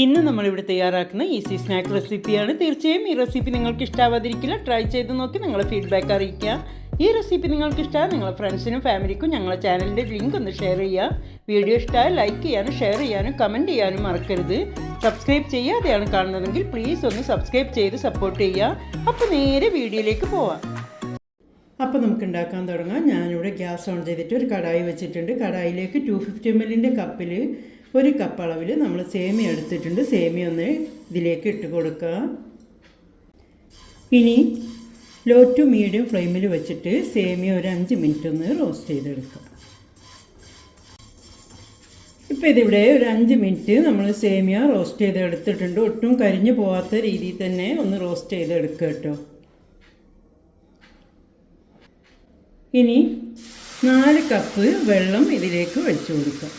ഇന്ന് നമ്മളിവിടെ തയ്യാറാക്കുന്ന ഈസി സ്നാക്ക് റെസിപ്പിയാണ്. തീർച്ചയായും ഈ റെസിപ്പി നിങ്ങൾക്ക് ഇഷ്ടാവാതിരിക്കില്ല. ട്രൈ ചെയ്ത് നോക്കി നിങ്ങളെ ഫീഡ്ബാക്ക് അറിയിക്കുക ഈ റെസിപ്പി നിങ്ങൾക്ക് ഇഷ്ടമായ നിങ്ങളെ ഫ്രണ്ട്സിനും ഫാമിലിക്കും ഞങ്ങളെ ചാനലിന്റെ ലിങ്ക് ഒന്ന് ഷെയർ ചെയ്യുക. വീഡിയോ ഇഷ്ടമായ ലൈക്ക് ചെയ്യാനും ഷെയർ ചെയ്യാനും കമന്റ് ചെയ്യാനും മറക്കരുത്. സബ്സ്ക്രൈബ് ചെയ്യാതെയാണ് കാണുന്നതെങ്കിൽ പ്ലീസ് ഒന്ന് സബ്സ്ക്രൈബ് ചെയ്ത് സപ്പോർട്ട് ചെയ്യുക. അപ്പോൾ നേരെ വീഡിയോയിലേക്ക് പോവാം. അപ്പോൾ നമുക്ക് ഉണ്ടാക്കാൻ തുടങ്ങാം. ഞാനിവിടെ ഗ്യാസ് ഓൺ ചെയ്തിട്ട് ഒരു കടായി വെച്ചിട്ടുണ്ട്. കടായിലേക്ക് ടു ഫിഫ്റ്റി എം എല്ലിന്റെ കപ്പിൽ ഒരു കപ്പ് അളവിൽ നമ്മൾ സേമിയ എടുത്തിട്ടുണ്ട്. സേമിയ ഒന്ന് ഇതിലേക്ക് ഇട്ട് കൊടുക്കുക. ഇനി ലോ ടു മീഡിയം ഫ്ലെയിമിൽ വെച്ചിട്ട് സേമിയ ഒരു അഞ്ച് മിനിറ്റ് ഒന്ന് റോസ്റ്റ് ചെയ്തെടുക്കുക. ഇപ്പോൾ ഇതിവിടെ ഒരു അഞ്ച് മിനിറ്റ് നമ്മൾ സേമിയ റോസ്റ്റ് ചെയ്തെടുത്തിട്ടുണ്ട്. ഒട്ടും കരിഞ്ഞു പോകാത്ത രീതിയിൽ തന്നെ ഒന്ന് റോസ്റ്റ് ചെയ്തെടുക്കുക കേട്ടോ. ഇനി നാല് കപ്പ് വെള്ളം ഇതിലേക്ക് ഒഴിച്ചു കൊടുക്കാം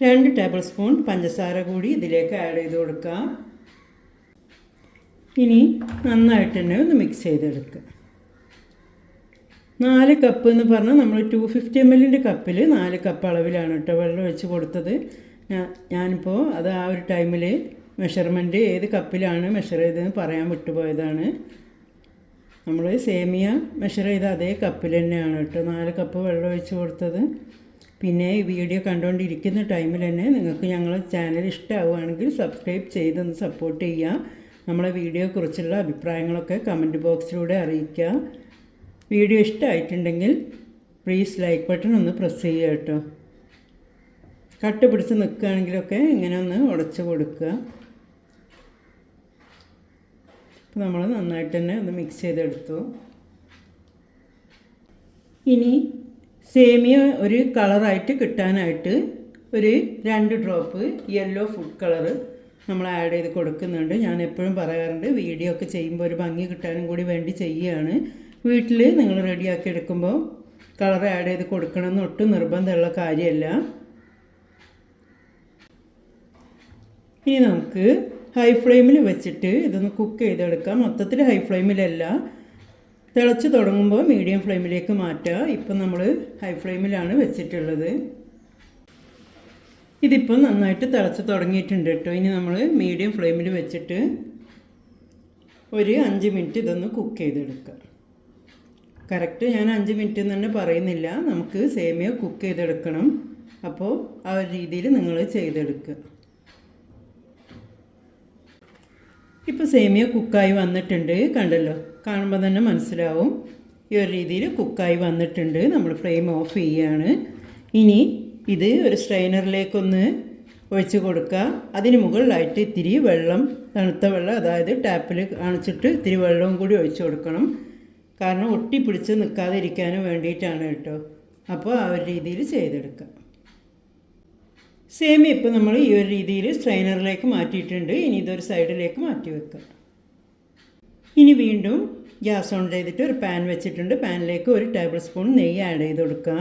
രണ്ട് ടേബിൾ സ്പൂൺ പഞ്ചസാര കൂടി ഇതിലേക്ക് ആഡ് ചെയ്ത് കൊടുക്കാം ഇനി നന്നായിട്ട് തന്നെ ഒന്ന് മിക്സ് ചെയ്തെടുക്കുക. നാല് കപ്പ് എന്ന് പറഞ്ഞാൽ നമ്മൾ ടു ഫിഫ്റ്റി എം എല്ലിന്റെ കപ്പിൽ നാല് കപ്പ് അളവിലാണ് കേട്ടോ വെള്ളം ഒഴിച്ച് കൊടുത്തത്. ഞാനിപ്പോൾ അത് ആ ഒരു ടൈമിൽ മെഷർമെന്റ് ഏത് കപ്പിലാണ് മെഷർ ചെയ്തതെന്ന് പറയാൻ വിട്ടുപോയതാണ്. നമ്മൾ സേമിയ മെഷർ ചെയ്ത അതേ കപ്പിൽ തന്നെയാണ് കേട്ടോ നാല് കപ്പ് വെള്ളം ഒഴിച്ച് കൊടുത്തത്. പിന്നെ ഈ വീഡിയോ കണ്ടുകൊണ്ടിരിക്കുന്ന ടൈമിൽ തന്നെ നിങ്ങൾക്ക് ഞങ്ങളെ ചാനൽ ഇഷ്ടമാവുകയാണെങ്കിൽ സബ്സ്ക്രൈബ് ചെയ്തൊന്ന് സപ്പോർട്ട് ചെയ്യുക നമ്മളെ വീഡിയോയെക്കുറിച്ചുള്ള അഭിപ്രായങ്ങളൊക്കെ കമന്റ് ബോക്സിലൂടെ അറിയിക്കുക. വീഡിയോ ഇഷ്ടമായിട്ടുണ്ടെങ്കിൽ പ്ലീസ് ലൈക്ക് ബട്ടൺ ഒന്ന് പ്രസ് ചെയ്യുക കേട്ടോ. കട്ട് പിടിച്ച് നിൽക്കുകയാണെങ്കിലൊക്കെ ഇങ്ങനെ ഒന്ന് ഉടച്ച് കൊടുക്കുക. അപ്പോൾ നമ്മൾ നന്നായിട്ട് തന്നെ ഒന്ന് മിക്സ് ചെയ്തെടുത്തു. ഇനി സേമിയ ഒരു കളറായിട്ട് കിട്ടാനായിട്ട് ഒരു രണ്ട് ഡ്രോപ്പ് യെല്ലോ ഫുഡ് കളറ് നമ്മൾ ആഡ് ചെയ്ത് കൊടുക്കുന്നുണ്ട്. ഞാൻ എപ്പോഴും പറയാറുണ്ട് വീഡിയോ ഒക്കെ ചെയ്യുമ്പോൾ ഒരു ഭംഗി കിട്ടാനും കൂടി വേണ്ടി ചെയ്യുകയാണ്. വീട്ടിൽ നിങ്ങൾ റെഡിയാക്കി എടുക്കുമ്പോൾ കളർ ആഡ് ചെയ്ത് കൊടുക്കണമെന്ന് ഒട്ടും നിർബന്ധമുള്ള കാര്യമല്ല. ഇനി നമുക്ക് ഹൈ ഫ്ലെയിമിൽ വെച്ചിട്ട് ഇതൊന്ന് കുക്ക് ചെയ്തെടുക്കാം. മൊത്തത്തിൽ ഹൈ ഫ്ലെയിമിലല്ല തിളച്ച് തുടങ്ങുമ്പോൾ മീഡിയം ഫ്ലെയിമിലേക്ക് മാറ്റുക. ഇപ്പം നമ്മൾ ഹൈ ഫ്ലെയിമിലാണ് വെച്ചിട്ടുള്ളത്. ഇതിപ്പോൾ നന്നായിട്ട് തിളച്ച് തുടങ്ങിയിട്ടുണ്ട് കേട്ടോ. ഇനി നമ്മൾ മീഡിയം ഫ്ലെയിമിൽ വെച്ചിട്ട് ഒരു അഞ്ച് മിനിറ്റ് ഇതൊന്ന് കുക്ക് ചെയ്തെടുക്കുക. കറക്റ്റ് ഞാൻ അഞ്ച് മിനിറ്റ് എന്ന് തന്നെ പറയുന്നില്ല. നമുക്ക് സേമിയ കുക്ക് ചെയ്തെടുക്കണം. അപ്പോൾ ആ ഒരു രീതിയിൽ നിങ്ങൾ ചെയ്തെടുക്കുക. ഇപ്പോൾ സേമിയ കുക്കായി വന്നിട്ടുണ്ട്. കണ്ടല്ലോ? കാണുമ്പോൾ തന്നെ മനസ്സിലാവും. ഈ ഒരു രീതിയിൽ കുക്കായി വന്നിട്ടുണ്ട്. നമ്മൾ ഫ്ലെയിം ഓഫ് ചെയ്യുകയാണ് ഇനി ഇത് ഒരു സ്ട്രെയിനറിലേക്കൊന്ന് ഒഴിച്ച് കൊടുക്കുക. അതിന് മുകളിലായിട്ട് ഇത്തിരി വെള്ളം തണുത്ത വെള്ളം അതായത് ടാപ്പിൽ കാണിച്ചിട്ട് ഇത്തിരി വെള്ളവും കൂടി ഒഴിച്ച് കൊടുക്കണം. കാരണം ഒട്ടിപ്പിടിച്ച് നിൽക്കാതിരിക്കാനും വേണ്ടിയിട്ടാണ് കേട്ടോ. അപ്പോൾ ആ ഒരു രീതിയിൽ ചെയ്തെടുക്കാം സേമിയ ഇപ്പോൾ നമ്മൾ ഈ ഒരു രീതിയിൽ സ്ട്രെയിനറിലേക്ക് മാറ്റിയിട്ടുണ്ട്. ഇനി ഇതൊരു സൈഡിലേക്ക് മാറ്റി വെക്കാം ഇനി വീണ്ടും ഗ്യാസ് ഓൺ ചെയ്തിട്ട് ഒരു പാൻ വെച്ചിട്ടുണ്ട്. പാനിലേക്ക് ഒരു ടേബിൾ സ്പൂൺ നെയ്യ് ആഡ് ചെയ്ത് കൊടുക്കുക.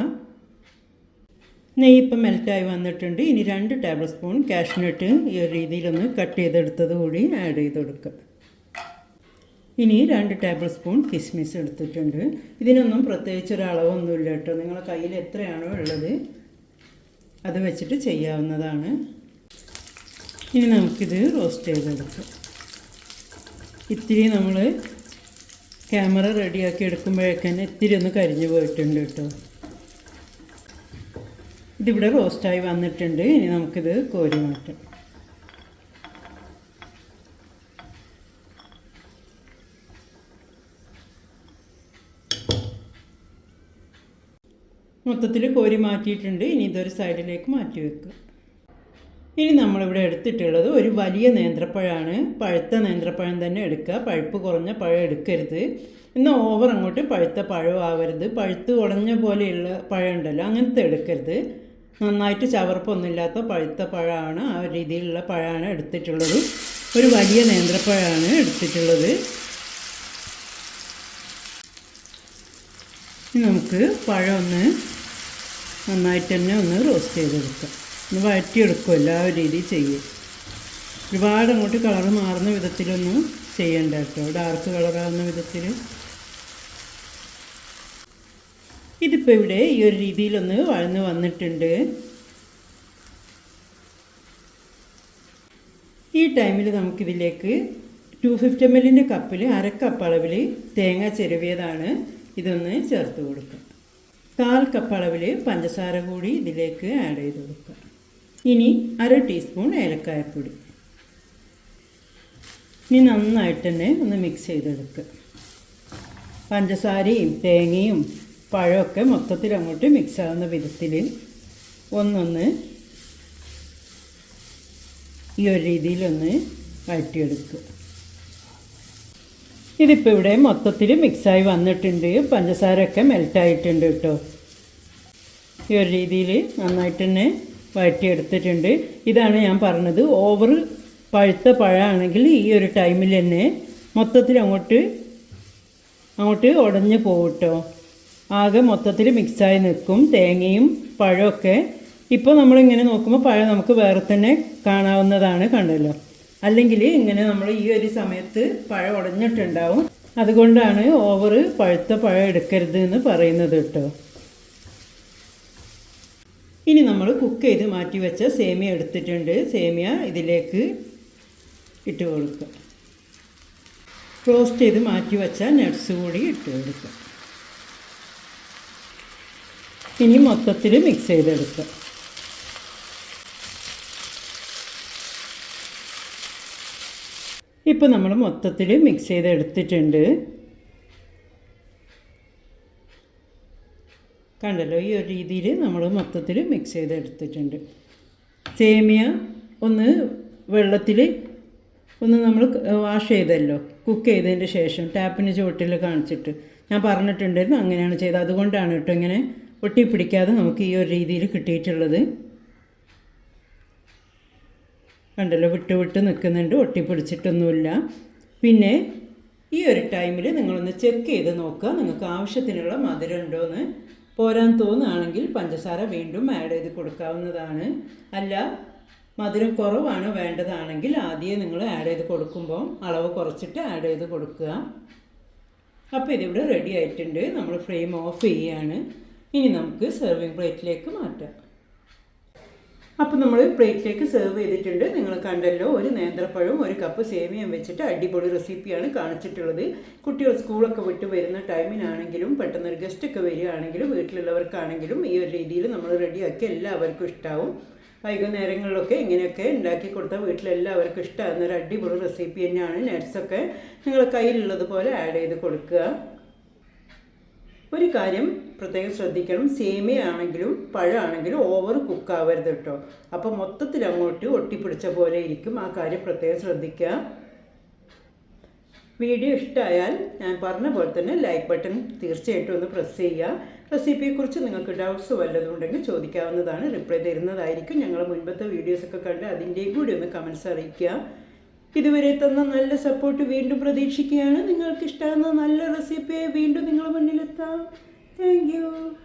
നെയ്യ് ഇപ്പം മെൽറ്റായി വന്നിട്ടുണ്ട്. ഇനി രണ്ട് ടേബിൾ സ്പൂൺ കാഷ്നട്ട് ഈ ഒരു രീതിയിലൊന്ന് കട്ട് ചെയ്തെടുത്തത് കൂടി ആഡ് ചെയ്ത് കൊടുക്കുക. ഇനി രണ്ട് ടേബിൾ സ്പൂൺ കിസ്മിസ് എടുത്തിട്ടുണ്ട്. ഇതിനൊന്നും പ്രത്യേകിച്ച് ഒരു അളവൊന്നുമില്ല കേട്ടോ. നിങ്ങളുടെ കയ്യിൽ എത്രയാണോ ഉള്ളത് അത് വെച്ചിട്ട് ചെയ്യാവുന്നതാണ്. ഇനി നമുക്കിത് റോസ്റ്റ് ചെയ്തെടുക്കാം. ഇത്തിരി നമ്മൾ ക്യാമറ റെഡിയാക്കി എടുക്കുമ്പോഴേക്കന്നെ ഇത്തിരി ഒന്ന് കരിഞ്ഞു പോയിട്ടുണ്ട് കേട്ടോ. ഇതിവിടെ റോസ്റ്റായി വന്നിട്ടുണ്ട്. ഇനി നമുക്കിത് കോരി മാറ്റാം. മൊത്തത്തിൽ കോരി മാറ്റിയിട്ടുണ്ട്. ഇനി ഇതൊരു സൈഡിലേക്ക് മാറ്റി വെക്കുക. ഇനി നമ്മളിവിടെ എടുത്തിട്ടുള്ളത് ഒരു വലിയ നേന്ത്രപ്പഴമാണ് പഴുത്ത നേന്ത്രപ്പഴം തന്നെ എടുക്കുക. പഴുപ്പ് കുറഞ്ഞ പഴം എടുക്കരുത്. എന്നാൽ ഓവർ അങ്ങോട്ട് പഴുത്ത പഴം ആവരുത്. പഴുത്ത് ഉടഞ്ഞ പോലെയുള്ള പഴം ഉണ്ടല്ലോ അങ്ങനത്തെ എടുക്കരുത്. നന്നായിട്ട് ചവർപ്പൊന്നുമില്ലാത്ത പഴുത്ത പഴമാണ് ആ രീതിയിലുള്ള പഴമാണ് എടുത്തിട്ടുള്ളത്. ഒരു വലിയ നേന്ത്രപ്പഴമാണ് എടുത്തിട്ടുള്ളത്. നമുക്ക് പഴം ഒന്ന് നന്നായിട്ട് തന്നെ ഒന്ന് റോസ്റ്റ് ചെയ്തെടുക്കാം. ഒന്ന് വഴറ്റിയെടുക്കും എല്ലാ രീതിയിൽ ചെയ്യും. ഒരുപാട് അങ്ങോട്ട് കളർ മാറുന്ന വിധത്തിലൊന്നും ചെയ്യണ്ട കേട്ടോ. ഡാർക്ക് കളറാകുന്ന വിധത്തിൽ ഇതിപ്പോൾ ഇവിടെ ഈ ഒരു രീതിയിലൊന്ന് വഴന്ന് വന്നിട്ടുണ്ട്. ഈ ടൈമിൽ നമുക്കിതിലേക്ക് ടു ഫിഫ്റ്റി എം എല്ലിന്റെ കപ്പിൽ അരക്കപ്പ് അളവിൽ തേങ്ങ ചെരുവിയതാണ് ഇതൊന്ന് ചേർത്ത് കൊടുക്കുക. കാൽ കപ്പ് അളവിൽ പഞ്ചസാര കൂടി ഇതിലേക്ക് ആഡ് ചെയ്ത് കൊടുക്കുക. ഇനി അര ടീസ്പൂൺ ഏലക്കായപ്പൊടി. ഇനി നന്നായിട്ട് തന്നെ ഒന്ന് മിക്സ് ചെയ്തെടുക്കുക പഞ്ചസാരയും തേങ്ങയും പഴമൊക്കെ മൊത്തത്തിൽ അങ്ങോട്ട് മിക്സ് ആവുന്ന വിധത്തിൽ ഒന്നൊന്ന് ഈ ഒരു രീതിയിലൊന്ന് വഴറ്റിയെടുക്കുക ഇതിപ്പോൾ ഇവിടെ മൊത്തത്തിൽ മിക്സായി വന്നിട്ടുണ്ട്. പഞ്ചസാരയൊക്കെ മെൽറ്റായിട്ടുണ്ട് കേട്ടോ. ഈ ഒരു രീതിയിൽ നന്നായിട്ട് തന്നെ വഴറ്റിയെടുത്തിട്ടുണ്ട്. ഇതാണ് ഞാൻ പറഞ്ഞത്. ഓവർ പഴുത്ത പഴമാണെങ്കിൽ ഈ ഒരു ടൈമിൽ തന്നെ മൊത്തത്തിൽ അങ്ങോട്ട് അങ്ങോട്ട് ഉടഞ്ഞു പോകട്ടോ ആകെ മൊത്തത്തിൽ മിക്സായി നിൽക്കും. തേങ്ങയും പഴമൊക്കെ. ഇപ്പോൾ നമ്മളിങ്ങനെ നോക്കുമ്പോൾ പഴം നമുക്ക് വേറെ തന്നെ കാണാവുന്നതാണ് കണ്ടല്ലോ. അല്ലെങ്കിൽ ഇങ്ങനെ നമ്മൾ ഈ ഒരു സമയത്ത് പഴം ഉടഞ്ഞിട്ടുണ്ടാവും. അതുകൊണ്ടാണ് ഓവർ പഴുത്ത പഴം എടുക്കരുത് എന്ന് പറയുന്നത് കേട്ടോ. ഇനി നമ്മൾ കുക്ക് ചെയ്ത് മാറ്റി വെച്ച സേമിയ എടുത്തിട്ടുണ്ട്. സേമിയ ഇതിലേക്ക് ഇട്ട് കൊടുക്കുക. റോസ്റ്റ് ചെയ്ത് മാറ്റി വെച്ച നട്ട്സ് കൂടി ഇട്ട് കൊടുക്കുക. ഇനി മൊത്തത്തിൽ മിക്സ് ചെയ്തെടുക്കുക. ഇപ്പോൾ നമ്മൾ മൊത്തത്തിൽ മിക്സ് ചെയ്തെടുത്തിട്ടുണ്ട്. കണ്ടല്ലോ ഈ ഒരു രീതിയിൽ നമ്മൾ മൊത്തത്തിൽ മിക്സ് ചെയ്തെടുത്തിട്ടുണ്ട്. സേമിയ ഒന്ന് വെള്ളത്തിൽ ഒന്ന് നമ്മൾ വാഷ് ചെയ്തല്ലോ കുക്ക് ചെയ്തതിന് ശേഷം ടാപ്പിന് ചുവട്ടിൽ കാണിച്ചിട്ട്. ഞാൻ പറഞ്ഞിട്ടുണ്ടായിരുന്നു അങ്ങനെയാണ് ചെയ്തത്. അതുകൊണ്ടാണ് കേട്ടോ ഇങ്ങനെ ഒട്ടിപ്പിടിക്കാതെ നമുക്ക് ഈ ഒരു രീതിയിൽ കിട്ടിയിട്ടുള്ളത്. കണ്ടല്ലോ വിട്ട് വിട്ട് നിൽക്കുന്നുണ്ട് ഒട്ടിപ്പിടിച്ചിട്ടൊന്നുമില്ല. പിന്നെ ഈ ഒരു ടൈമിൽ നിങ്ങളൊന്ന് ചെക്ക് ചെയ്ത് നോക്കുക. നിങ്ങൾക്ക് ആവശ്യത്തിനുള്ള മധുരം ഉണ്ടോയെന്ന് പോരാൻ തോന്നുകയാണെങ്കിൽ പഞ്ചസാര വീണ്ടും ആഡ് ചെയ്ത് കൊടുക്കാവുന്നതാണ്. അല്ല മധുരം കുറവാണ് വേണ്ടതാണെങ്കിൽ ആദ്യം നിങ്ങൾ ആഡ് ചെയ്ത് കൊടുക്കുമ്പോൾ അളവ് കുറച്ചിട്ട് ആഡ് ചെയ്ത് കൊടുക്കുക. അപ്പോൾ ഇതിവിടെ റെഡി ആയിട്ടുണ്ട്. നമ്മൾ ഫ്ലെയിം ഓഫ് ചെയ്യുകയാണ് ഇനി നമുക്ക് സെർവിങ് പ്ലേറ്റിലേക്ക് മാറ്റാം. അപ്പോൾ നമ്മൾ പ്ലേറ്റിലേക്ക് സെർവ് ചെയ്തിട്ടുണ്ട്. നിങ്ങൾ കണ്ടല്ലോ ഒരു നേന്ത്രപ്പഴവും ഒരു കപ്പ് സേമിയം വെച്ചിട്ട് അടിപൊളി റെസിപ്പിയാണ് കാണിച്ചിട്ടുള്ളത്. കുട്ടികൾ സ്കൂളൊക്കെ വിട്ട് വരുന്ന ടൈമിനാണെങ്കിലും പെട്ടെന്ന് പെട്ടെന്നൊരു ഗസ്റ്റൊക്കെ വരികയാണെങ്കിലും വീട്ടിലുള്ളവർക്കാണെങ്കിലും ഈ ഒരു രീതിയിൽ നമ്മൾ റെഡിയാക്കി എല്ലാവർക്കും ഇഷ്ടമാവും വൈകുന്നേരങ്ങളിലൊക്കെ ഇങ്ങനെയൊക്കെ ഉണ്ടാക്കി കൊടുത്താൽ വീട്ടിലെല്ലാവർക്കും ഇഷ്ടമാകുന്ന ഒരു അടിപൊളി റെസിപ്പി തന്നെയാണ് നട്ട്സൊക്കെ നിങ്ങൾ കയ്യിലുള്ളതുപോലെ ആഡ് ചെയ്ത് കൊടുക്കുക. ഒരു കാര്യം പ്രത്യേകം ശ്രദ്ധിക്കണം. സേമിയ ആണെങ്കിലും പഴമാണെങ്കിലും ഓവർ കുക്ക് ആവരുത് കേട്ടോ അപ്പോൾ മൊത്തത്തിൽ അങ്ങോട്ട് ഒട്ടിപ്പിടിച്ച പോലെ ഇരിക്കും. ആ കാര്യം പ്രത്യേകം ശ്രദ്ധിക്കുക. വീഡിയോ ഇഷ്ടമായാൽ ഞാൻ പറഞ്ഞ പോലെ തന്നെ ലൈക്ക് ബട്ടൺ തീർച്ചയായിട്ടും ഒന്ന് പ്രസ് ചെയ്യുക. റെസിപ്പിയെക്കുറിച്ച് നിങ്ങൾക്ക് ഡൗട്ട്സ് വല്ലതും ഉണ്ടെങ്കിൽ ചോദിക്കാവുന്നതാണ്. റിപ്ലൈ തരുന്നതായിരിക്കും. ഞങ്ങൾ മുൻപത്തെ വീഡിയോസൊക്കെ കണ്ട് അതിന്റെയും കൂടി ഒന്ന് കമൻസ് അറിയിക്കുക. ഇതുവരെ തന്ന നല്ല സപ്പോർട്ട് വീണ്ടും പ്രതീക്ഷിക്കുകയാണ്. നിങ്ങൾക്ക് ഇഷ്ടമാകുന്ന നല്ല റെസിപ്പിയെ വീണ്ടും നിങ്ങളുടെ മുന്നിലെത്താം. thank you.